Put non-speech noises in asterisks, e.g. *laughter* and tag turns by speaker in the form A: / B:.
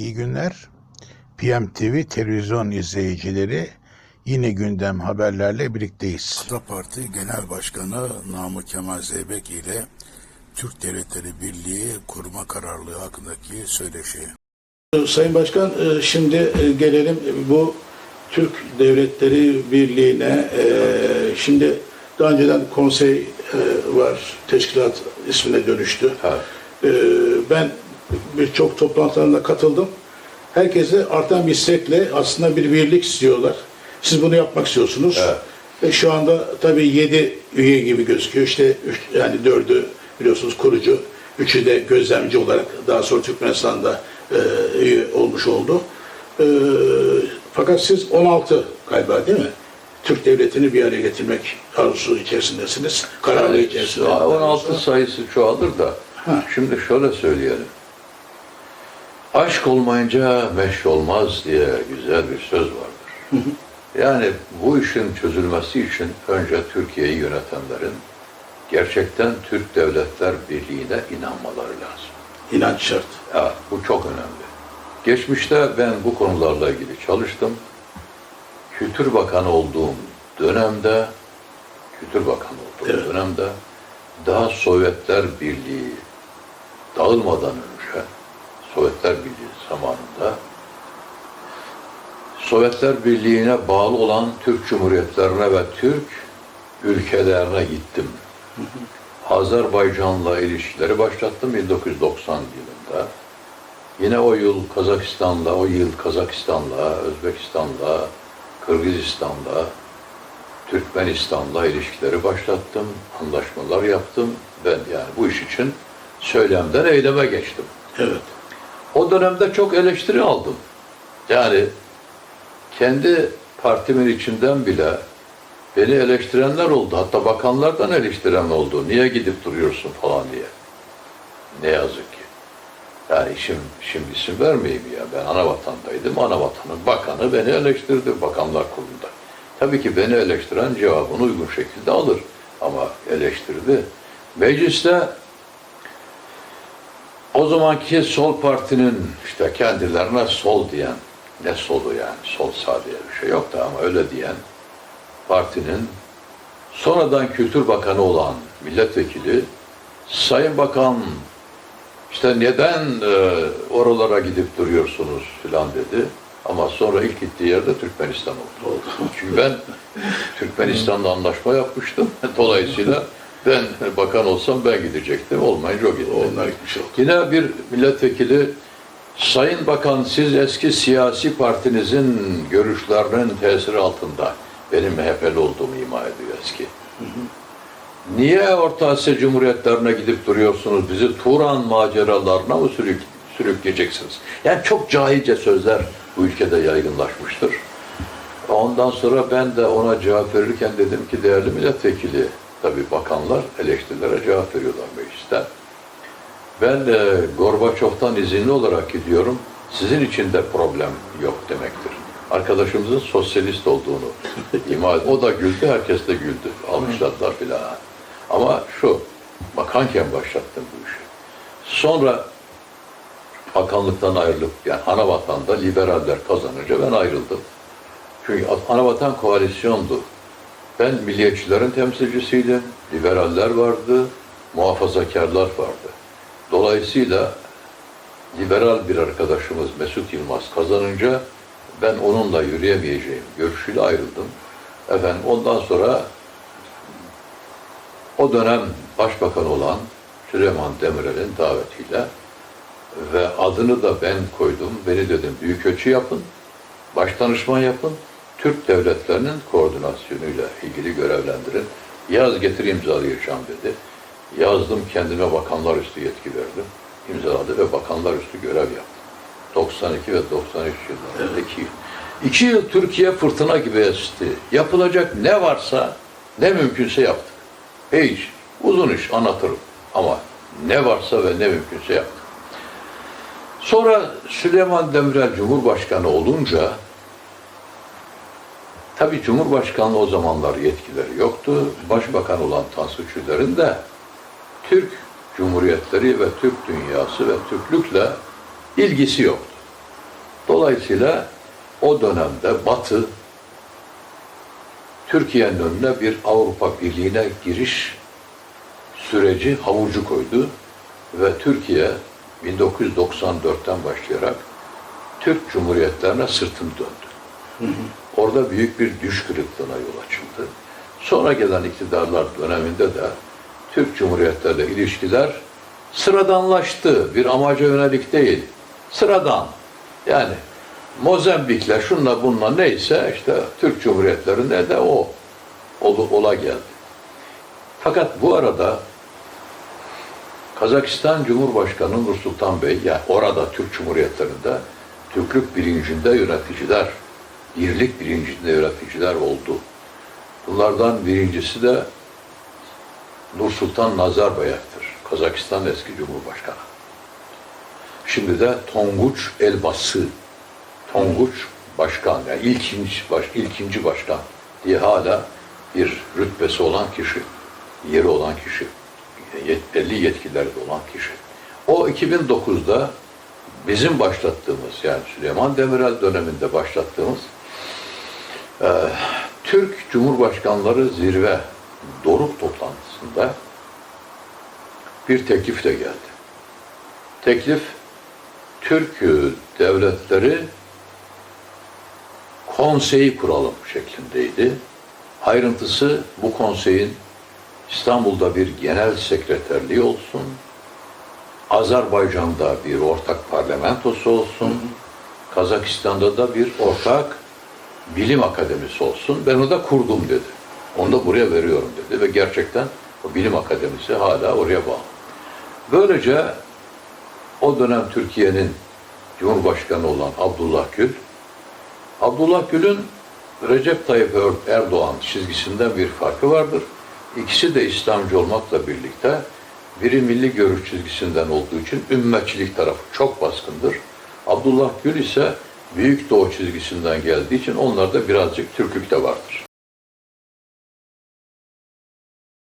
A: İyi günler. PMTV televizyon izleyicileri yine gündem haberlerle birlikteyiz.
B: Ata Parti Genel Başkanı Namık Kemal Zeybek ile Türk Devletleri Birliği kurma kararlılığı hakkındaki söyleşi.
C: Sayın Başkan e, şimdi e, gelelim bu Türk Devletleri Birliği'ne. E, Şimdi daha önceden konsey var, teşkilat ismine dönüştü. E, Ben birçok toplantılarına katıldım. Herkese artan bir istekle aslında bir birlik istiyorlar. Siz bunu yapmak istiyorsunuz. Ve şu anda tabii yedi üye gibi gözüküyor. İşte üç, yani dördü biliyorsunuz kurucu, üçü de gözlemci olarak daha sonra Türkmenistan'da e, üye olmuş oldu. E, fakat siz 16 galiba değil mi? Türk devletini bir araya getirmek arzusu içerisindesiniz. Kararlı içerisinde.
D: 16 sayısı çoğalır da
C: Ha.
D: şimdi şöyle söyleyelim. Aşk olmayınca meşk olmaz diye güzel bir söz vardır. *laughs* Yani bu işin çözülmesi için önce Türkiye'yi yönetenlerin gerçekten Türk Devletler Birliği'ne inanmaları lazım.
C: İnanç şart.
D: Evet, bu çok önemli. Geçmişte ben bu konularla ilgili çalıştım. Kültür Bakanı olduğum dönemde, Kültür Bakanı olduğum
C: Evet.
D: dönemde daha Sovyetler Birliği dağılmadan önce, Sovyetler Birliği zamanında Sovyetler Birliği'ne bağlı olan Türk Cumhuriyetlerine ve Türk ülkelerine gittim. Azerbaycan'la ilişkileri başlattım 1990 yılında. Yine o yıl Kazakistan'la, o yıl Kazakistan'la, Özbekistan'la, Kırgızistan'la, Türkmenistan'la ilişkileri başlattım, anlaşmalar yaptım. Ben yani bu iş için söylemden eyleme geçtim.
C: Evet.
D: O dönemde çok eleştiri aldım. Yani kendi partimin içinden bile beni eleştirenler oldu. Hatta bakanlardan eleştiren oldu. Niye gidip duruyorsun falan diye. Ne yazık ki. Yani işim, şimdi isim vermeyeyim ya. Ben Anavatandaydım. Anavatanın bakanı beni eleştirdi Bakanlar Kurulu'nda. Tabii ki beni eleştiren cevabını uygun şekilde alır. Ama eleştirdi. Mecliste o zamanki sol partinin işte kendilerine sol diyen, ne solu yani, sol sağ diye bir şey yok da ama öyle diyen partinin sonradan Kültür Bakanı olan milletvekili Sayın Bakan işte neden e, oralara gidip duruyorsunuz filan dedi. Ama sonra ilk gittiği yerde Türkmenistan oldu. Çünkü ben Türkmenistan'la anlaşma yapmıştım. *laughs* Dolayısıyla ben bakan olsam ben gidecektim. Olmayınca o gitti.
C: Onlar gitmiş oldu.
D: Yine bir milletvekili Sayın Bakan siz eski siyasi partinizin görüşlerinin tesiri altında benim MHP'li olduğumu ima ediyor eski. Niye Orta Asya Cumhuriyetlerine gidip duruyorsunuz? Bizi Turan maceralarına mı sürük, sürükleyeceksiniz? Yani çok cahilce sözler bu ülkede yaygınlaşmıştır. Ondan sonra ben de ona cevap verirken dedim ki değerli milletvekili, tabii bakanlar eleştirilere cevap veriyorlar mecliste. Ben e, Gorbaçov'tan izinli olarak gidiyorum. Sizin için de problem yok demektir. Arkadaşımızın sosyalist olduğunu *laughs* ima. O da güldü, herkes de güldü. Almışlarlar filan. Ama şu, bakanken başlattım bu işi. Sonra bakanlıktan ayrılıp, yani ana vatanda liberaller kazanınca ben ayrıldım. Çünkü ana vatan koalisyondu. Ben milliyetçilerin temsilcisiydim, liberaller vardı, muhafazakarlar vardı. Dolayısıyla liberal bir arkadaşımız Mesut Yılmaz kazanınca ben onunla yürüyemeyeceğim görüşüyle ayrıldım. Efendim ondan sonra o dönem başbakan olan Süleyman Demirel'in davetiyle ve adını da ben koydum. Beni dedim büyükelçi yapın, baş danışman yapın, Türk devletlerinin koordinasyonuyla ilgili görevlendirin. Yaz getir imzalayacağım dedi. Yazdım kendime bakanlar üstü yetki verdim. İmzaladı ve bakanlar üstü görev yaptım. 92 ve 93 yıllarında iki yıl. İki yıl Türkiye fırtına gibi esti. Yapılacak ne varsa ne mümkünse yaptık. Hiç uzun iş anlatırım ama ne varsa ve ne mümkünse yaptık. Sonra Süleyman Demirel Cumhurbaşkanı olunca tabii Cumhurbaşkanlığı o zamanlar yetkileri yoktu. Başbakan olan Tansu Çiller'in de Türk Cumhuriyetleri ve Türk dünyası ve Türklükle ilgisi yoktu. Dolayısıyla o dönemde Batı Türkiye'nin önüne bir Avrupa Birliği'ne giriş süreci havucu koydu ve Türkiye 1994'ten başlayarak Türk Cumhuriyetlerine sırtını döndü. Orada büyük bir düş kırıklığına yol açıldı. Sonra gelen iktidarlar döneminde de Türk Cumhuriyetlerle ilişkiler sıradanlaştı. Bir amaca yönelik değil. Sıradan. Yani Mozambik'le şunla bununla neyse işte Türk Cumhuriyetlerinde de o ol- ola geldi. Fakat bu arada Kazakistan Cumhurbaşkanı Nursultan Bey, yani orada Türk Cumhuriyetlerinde Türklük bilincinde yöneticiler, birlik bilincinde yöneticiler oldu. Bunlardan birincisi de Nursultan Nazarbayev'tir. Kazakistan eski Cumhurbaşkanı. Şimdi de Tonguç Elbası, Tonguç Başkan, yani ilkinci, baş, ilkinci başkan diye hala bir rütbesi olan kişi, yeri olan kişi, belli yetkileri de olan kişi. O 2009'da bizim başlattığımız yani Süleyman Demirel döneminde başlattığımız e, Türk Cumhurbaşkanları Zirve Doruk toplantısında bir teklifle geldi. Teklif Türk devletleri konseyi kuralım şeklindeydi. Ayrıntısı bu konseyin İstanbul'da bir genel sekreterliği olsun, Azerbaycan'da bir ortak parlamentosu olsun, Kazakistan'da da bir ortak bilim akademisi olsun. Ben onu da kurdum dedi. Onu da buraya veriyorum dedi ve gerçekten o bilim akademisi hala oraya bağlı. Böylece o dönem Türkiye'nin Cumhurbaşkanı olan Abdullah Gül, Abdullah Gül'ün Recep Tayyip Er- Erdoğan çizgisinden bir farkı vardır. İkisi de İslamcı olmakla birlikte biri milli görüş çizgisinden olduğu için ümmetçilik tarafı çok baskındır. Abdullah Gül ise Büyük Doğu çizgisinden geldiği için onlarda birazcık Türklük de vardır.